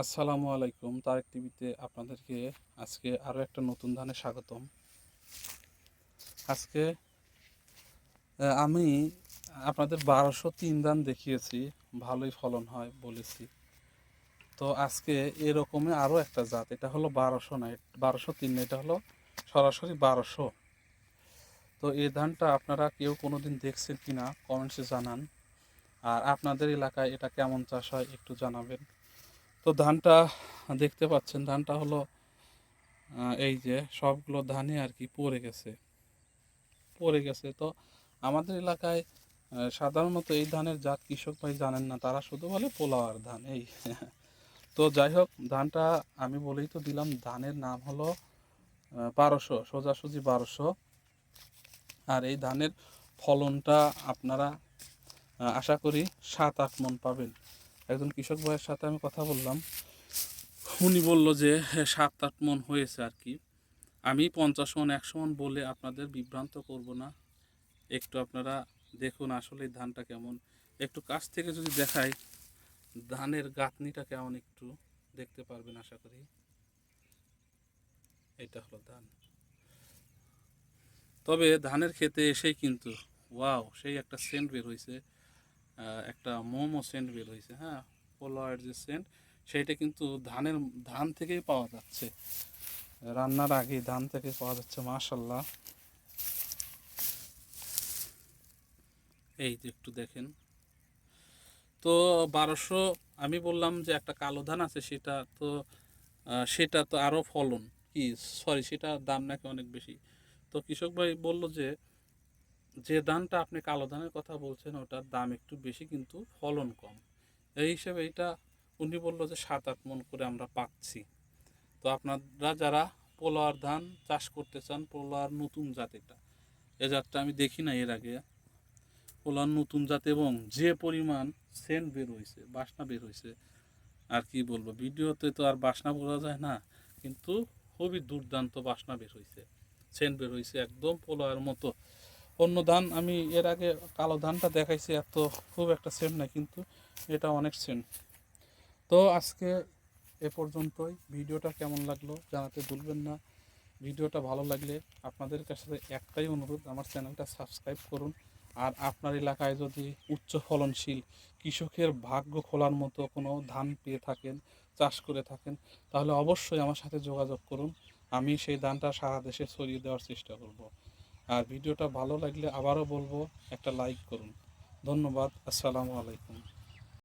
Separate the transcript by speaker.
Speaker 1: আসসালামু আলাইকুম, তারেক টিভিতে আপনাদেরকে আজকে আরও একটা নতুন ধানে স্বাগতম। আজকে আমি আপনাদের বারোশো তিন ধান দেখিয়েছি, ভালোই ফলন হয় বলেছি। তো আজকে এরকমই আরও একটা জাত, এটা হলো বারোশো না বারোশো তিন এটা হলো সরাসরি বারোশো। তো এই ধানটা আপনারা কেউ কোনো দিন দেখছেন কি না কমেন্টসে জানান। আর আপনাদের এলাকায় এটা কেমন চাষ হয় একটু জানাবেন। তো ধানটা দেখতে পাচ্ছেন, ধানটা হলো এই যে সবগুলো ধানে আর কি পড়ে গেছে। পড়ে গেছে। তো আমাদের এলাকায় সাধারণত এই ধানের জাত কৃষক ভাই জানেন না, তারা শুধু বলে পোলাওয়ার ধান, এই। তো যাই হোক, ধানটা আমি বলেই তো দিলাম, ধানের নাম হলো বারোশো, সোজাসুজি বারোশো। আর এই ধানের ফলনটা আপনারা আশা করি সাত আট মন পাবেন। একজন কৃষক ভাইয়ের সাথে আমি কথা বললাম। উনি বলল যে হ্যাঁ, সাত আট মন হয়েছে আর কি। আমি পঞ্চাশ মন একশো মন বলে আপনাদের বিভ্রান্ত করব না। একটু আপনারা দেখুন আসলে ধানটা কেমন। একটু কাছ থেকে যদি দেখাই ধানের গাঁথনিটা কেমন একটু দেখতে পারবেন আশা করি। এটা হলো ধান। তবে ধানের খেতে এসেই কিন্তু ওয়াও সেই একটা সেন্ট বের হয়েছে। একটা মোমো সেন্ট বের হয়েছে হ্যাঁ? পোলাওয়ের যে সেন্ট সেইটা কিন্তু ধানের, ধান থেকেই পাওয়া যাচ্ছে। রান্নার আগে ধান থেকে পাওয়া যাচ্ছে মাশাল্লাহ এই যে একটু দেখেন। তো বারোশো, আমি বললাম যে একটা কালো ধান আছে, সেটা তো সেটা তো আরও ফলন। কি সরি সেটা দাম নাকি অনেক বেশি। তো কৃষক ভাই বলল যে যে ধানটা আপনি কালো ধানের কথা বলছেন, ওটার দাম একটু বেশি কিন্তু ফলন কম। এই হিসেবে এটা উনি বলল যে সাত আট মন করে আমরা পাচ্ছি তো আপনারা যারা পোলার ধান চাষ করতে চান পোলার নতুন জাত এটা। এ জাতটা আমি দেখি না এর আগে। পোলার নতুন জাত এবং যে পরিমাণ সেন্ট বের হয়েছে বাসনা বের হয়েছে আর কি বলব, ভিডিওতে তো আর বাসনা বোঝা যায় না, কিন্তু খুবই দুর্দান্ত বাসনা বের হয়েছে সেন্ট বের হয়েছে একদম পোলার মতো। অন্য ধান আমি এর আগে কালো ধানটা দেখাইছি, এত খুব একটা সেন্ট না, কিন্তু এটা অনেক সেন্ট তো আজকে এ পর্যন্তই। ভিডিওটা কেমন লাগল জানাতে ভুলবেন না। ভিডিওটা ভালো লাগলে আপনাদের কাছে একটাই অনুরোধ, আমার চ্যানেলটা সাবস্ক্রাইব করুন। আর আপনার এলাকায় যদি উচ্চ ফলনশীল কৃষকের ভাগ্য খোলার মতো কোনো ধান পেয়ে থাকেন, চাষ করে থাকেন, তাহলে অবশ্যই আমার সাথে যোগাযোগ করুন। আমি সেই ধানটা সারা দেশে ছড়িয়ে দেওয়ার চেষ্টা করব। আর ভিডিওটা ভালো লাগলে আবারও বলব একটা লাইক করুন। ধন্যবাদ আসসালামু আলাইকুম।